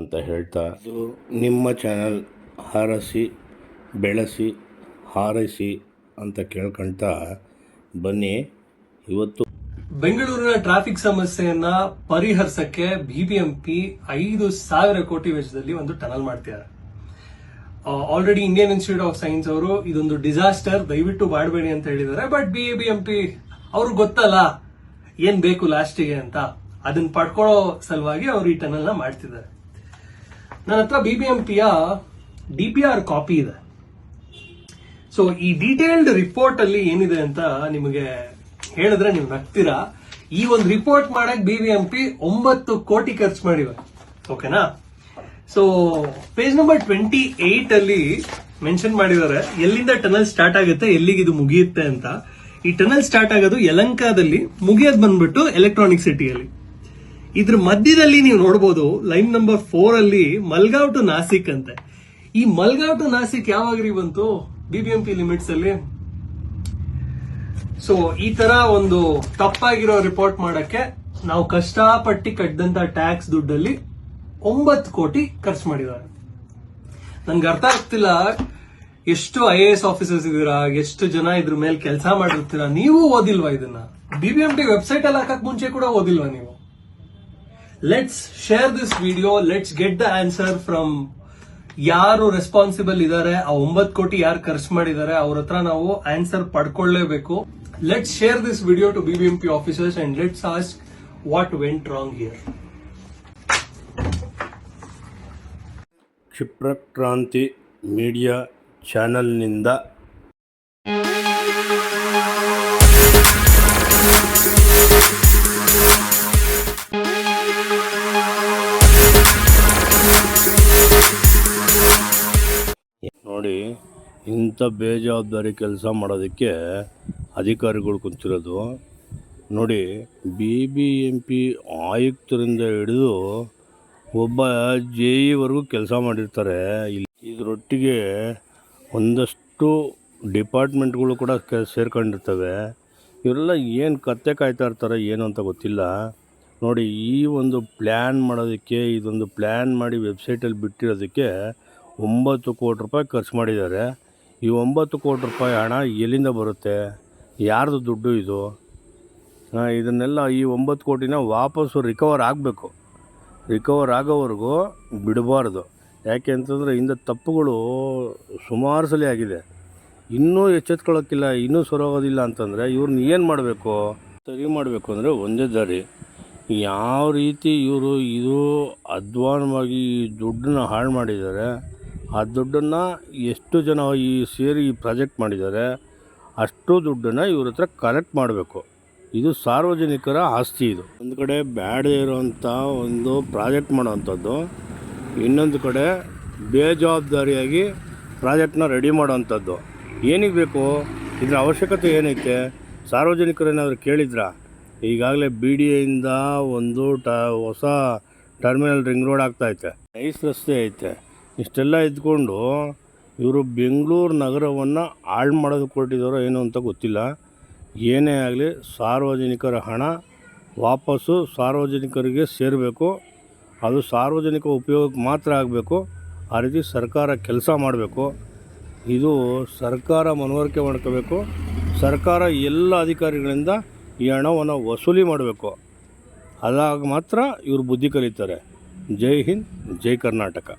ಅಂತ ಹೇಳ್ತಾ ಇದು ನಿಮ್ಮ ಚಾನಲ್ ಹಾರಸಿ, ಬೆಳೆಸಿ, ಹಾರೈಸಿ ಅಂತ ಕೇಳ್ಕೊಳ್ತಾ ಬನ್ನಿ. ಇವತ್ತು ಬೆಂಗಳೂರಿನ ಟ್ರಾಫಿಕ್ ಸಮಸ್ಯೆಯನ್ನ ಪರಿಹರಿಸಕ್ಕೆ ಬಿಬಿಎಂಪಿ ಐದು ಸಾವಿರ ಕೋಟಿ ವೆಚ್ಚದಲ್ಲಿ ಒಂದು ಟನಲ್ ಮಾಡ್ತಿದ್ದಾರೆ. Already Indian Institute of Science ಅವರು ಇದೊಂದು ಡಿಸಾಸ್ಟರ್ ದಯವಿಟ್ಟು ಮಾಡಬೇಡಿ ಅಂತ ಹೇಳಿದ್ದಾರೆ. ಬಟ್ ಬಿಬಿಎಂಪಿ ಅವ್ರಿಗೆ ಗೊತ್ತಲ್ಲ, ಏನ್ ಬೇಕು ಲಾಸ್ಟಿಗೆ ಅಂತ. ಅದನ್ನ ಪಡ್ಕೊಳ್ಳೋ ಸಲುವಾಗಿ ಅವರು ಈ ಟನಲ್ನ ಮಾಡ್ತಿದ್ದಾರೆ. ನನ್ನ ಹತ್ರ ಬಿ ಬಿ ಎಂ ಪಿಯ ಡಿ ಪಿ ಆರ್ ಕಾಪಿ ಇದೆ. ಸೊ ಈ ಡೀಟೇಲ್ಡ್ ರಿಪೋರ್ಟ್ ಅಲ್ಲಿ ಏನಿದೆ ಅಂತ ನಿಮಗೆ ಹೇಳಿದ್ರೆ ನೀವು ನಗ್ತೀರಾ? ಈ ಒಂದು ರಿಪೋರ್ಟ್ ಮಾಡಕ್ ಬಿಬಿಎಂಪಿ ಒಂಬತ್ತು ಕೋಟಿ ಖರ್ಚು ಮಾಡಿವೆ. ಓಕೆನಾ so page number twenty eight ಅಲ್ಲಿ ಮೆನ್ಷನ್ ಮಾಡಿದ್ದಾರೆ. ಎಲ್ಲಿಂದ ಟನಲ್ ಸ್ಟಾರ್ಟ್ ಆಗುತ್ತೆ, ಎಲ್ಲಿಗೆ ಇದು ಮುಗಿಯುತ್ತೆ ಅಂತ. ಈ ಟನಲ್ ಸ್ಟಾರ್ಟ್ ಆಗೋದು ಯಲಂಕಾದಲ್ಲಿ, ಮುಗಿಯೋದು ಬಂದ್ಬಿಟ್ಟು ಎಲೆಕ್ಟ್ರಾನಿಕ್ ಸಿಟಿಯಲ್ಲಿ ಇದ್ರ ಮಧ್ಯದಲ್ಲಿ ನೀವು ನೋಡಬಹುದು ಲೈನ್ ನಂಬರ್ ಫೋರ್ ಅಲ್ಲಿ ಮಲ್ಗಾವ್ ಟು ನಾಸಿಕ್ ಅಂತೆ. ಈ ಮಲ್ಗಾವ್ ಟು ನಾಸಿಕ್ ಯಾವಾಗ್ರಿ ಬಂತು? ಬಿಬಿಎಂಪಿ ಲಿಮಿಟ್ಸ್ ಅಲ್ಲಿ? ಸೊ ಈ ತರ ಒಂದು ತಪ್ಪಾಗಿರೋ ರಿಪೋರ್ಟ್ ಮಾಡಕ್ಕೆ ನಾವು ಕಷ್ಟಪಟ್ಟಿ ಕಟ್ಟದಂತ ಟ್ಯಾಕ್ಸ್ ದುಡ್ಡಲ್ಲಿ ಒಂಬತ್ತು ಕೋಟಿ ಖರ್ಚು ಮಾಡಿದ್ದಾರೆ. ನನ್ಗೆ ಅರ್ಥ ಆಗ್ತಿಲ್ಲ. ಎಷ್ಟು ಐ ಎ ಎಸ್ ಆಫೀಸರ್ಸ್ ಇದೀರಾ? ಎಷ್ಟು ಜನ ಇದ್ರ ಮೇಲೆ ಕೆಲಸ ಮಾಡಿರ್ತೀರಾ? ನೀವು ಓದಿಲ್ವಾ ಇದನ್ನ? ಬಿಬಿಎಂಪಿ ವೆಬ್ಸೈಟ್ ಅಲ್ಲಿ ಹಾಕಕ್ ಮುಂಚೆ ಕೂಡ ಓದಿಲ್ವಾ ನೀವು? Let's share this video let's get the answer from ಯಾರು ರೆಸ್ಪಾನ್ಸಿಬಲ್ ಇದ್ದಾರೆ ಆ ಒಂಬತ್ತು ಕೋಟಿ ಯಾರು ಖರ್ಚು ಮಾಡಿದ್ದಾರೆ ಅವ್ರ ಹತ್ರ ನಾವು answer ಪಡ್ಕೊಳ್ಳೇಬೇಕು. Let's share this video to BBMP officers and let's ask what went wrong here Kshiprakranti media ಚಾನಲ್ನಿಂದ ನೋಡಿ, ಇಂಥ ಬೇಜವಾಬ್ದಾರಿ ಕೆಲಸ ಮಾಡೋದಕ್ಕೆ ಅಧಿಕಾರಿಗಳು ಕುಂತಿರೋದು. ನೋಡಿ ಬಿ ಬಿ ಎಂ ಪಿ ಆಯುಕ್ತರಿಂದ ಹಿಡಿದು ಒಬ್ಬ ಜೆ ಇವರೆಗೂ ಕೆಲಸ ಮಾಡಿರ್ತಾರೆ. ಇಲ್ಲಿ ಇದರೊಟ್ಟಿಗೆ ಒಂದಷ್ಟು ಡಿಪಾರ್ಟ್ಮೆಂಟ್ಗಳು ಕೂಡ ಸೇರ್ಕೊಂಡಿರ್ತವೆ. ಇವರೆಲ್ಲ ಏನು ಕತ್ತೆ ಕಾಯ್ತಾ ಇರ್ತಾರೆ ಏನು ಅಂತ ಗೊತ್ತಿಲ್ಲ. ನೋಡಿ, ಈ ಒಂದು ಪ್ಲ್ಯಾನ್ ಮಾಡೋದಕ್ಕೆ, ಇದೊಂದು ಪ್ಲ್ಯಾನ್ ಮಾಡಿ ವೆಬ್ಸೈಟಲ್ಲಿ ಬಿಟ್ಟಿರೋದಕ್ಕೆ ಒಂಬತ್ತು ಕೋಟಿ ರೂಪಾಯಿ ಖರ್ಚು ಮಾಡಿದ್ದಾರೆ. ಈ ಒಂಬತ್ತು ಕೋಟಿ ರೂಪಾಯಿ ಹಣ ಎಲ್ಲಿಂದ ಬರುತ್ತೆ? ಯಾರ್ದು ದುಡ್ಡು ಇದು? ಇದನ್ನೆಲ್ಲ ಈ ಒಂಬತ್ತು ಕೋಟಿನ ವಾಪಸ್ಸು ರಿಕವರ್ ಆಗಬೇಕು. ರಿಕವರ್ ಆಗೋವರೆಗೂ ಬಿಡಬಾರ್ದು. ಯಾಕೆ ಅಂತಂದರೆ ಇಂದ ತಪ್ಪುಗಳು ಸುಮಾರು ಸಲ ಆಗಿದೆ. ಇನ್ನೂ ಎಚ್ಚೆತ್ಕೊಳ್ಳೋಕ್ಕಿಲ್ಲ ಇನ್ನೂ ಸರೋಗೋದಿಲ್ಲ ಅಂತಂದರೆ ಇವ್ರನ್ನ ಏನು ಮಾಡಬೇಕು? ಸರಿ ಮಾಡಬೇಕು ಅಂದರೆ ಒಂದೇ ದಾರಿ. ಯಾವ ರೀತಿ ಇವರು ಇದು ಅಧ್ವಾನವಾಗಿ ದುಡ್ಡನ್ನ ಹಾಳು ಮಾಡಿದ್ದಾರೆ ಆ ದುಡ್ಡನ್ನು ಎಷ್ಟು ಜನ ಈ ಸೇರಿ ಈ ಪ್ರಾಜೆಕ್ಟ್ ಮಾಡಿದ್ದಾರೆ, ಅಷ್ಟು ದುಡ್ಡನ್ನು ಇವ್ರ ಹತ್ರ ಕಲೆಕ್ಟ್ ಮಾಡಬೇಕು. ಇದು ಸಾರ್ವಜನಿಕರ ಆಸ್ತಿ ಇದು. ಒಂದು ಕಡೆ ಬ್ಯಾಡೇ ಇರೋವಂಥ ಒಂದು ಪ್ರಾಜೆಕ್ಟ್ ಮಾಡೋವಂಥದ್ದು, ಇನ್ನೊಂದು ಕಡೆ ಬೇಜವಾಬ್ದಾರಿಯಾಗಿ ಪ್ರಾಜೆಕ್ಟ್ನ ರೆಡಿ ಮಾಡೋವಂಥದ್ದು. ಏನಿಗೆ ಬೇಕು? ಇದರ ಅವಶ್ಯಕತೆ ಏನೈತೆ? ಸಾರ್ವಜನಿಕರೇನಾದರೂ ಕೇಳಿದ್ರಾ? ಈಗಾಗಲೇ ಬಿ ಡಿ ಎಯಿಂದ ಒಂದು ಟ, ಹೊಸ ಟರ್ಮಿನಲ್ ರಿಂಗ್ ರೋಡ್ ಆಗ್ತೈತೆ ನೈಸ್ ರಸ್ತೆ ಐತೆ. ಇಷ್ಟೆಲ್ಲ ಇದ್ಕೊಂಡು ಇವರು ಬೆಂಗಳೂರು ನಗರವನ್ನು ಹಾಳು ಮಾಡೋದು ಹೊರಟಿದ್ದಾರೋ ಏನು ಅಂತ ಗೊತ್ತಿಲ್ಲ. ಏನೇ ಆಗಲಿ ಸಾರ್ವಜನಿಕರ ಹಣ ವಾಪಸ್ಸು ಸಾರ್ವಜನಿಕರಿಗೆ ಸೇರಬೇಕು. ಅದು ಸಾರ್ವಜನಿಕ ಉಪಯೋಗಕ್ಕೆ ಮಾತ್ರ ಆಗಬೇಕು. ಆ ರೀತಿ ಸರ್ಕಾರ ಕೆಲಸ ಮಾಡಬೇಕು. ಇದು ಸರ್ಕಾರ ಮನವರಿಕೆ ಮಾಡ್ಕೋಬೇಕು. ಸರ್ಕಾರ ಎಲ್ಲ ಅಧಿಕಾರಿಗಳಿಂದ ಈ ಹಣವನ್ನು ವಸೂಲಿ ಮಾಡಬೇಕು. ಅದಾಗ ಮಾತ್ರ ಇವರು ಬುದ್ಧಿ ಕಲಿತಾರೆ. ಜೈ ಹಿಂದ್, ಜೈ ಕರ್ನಾಟಕ.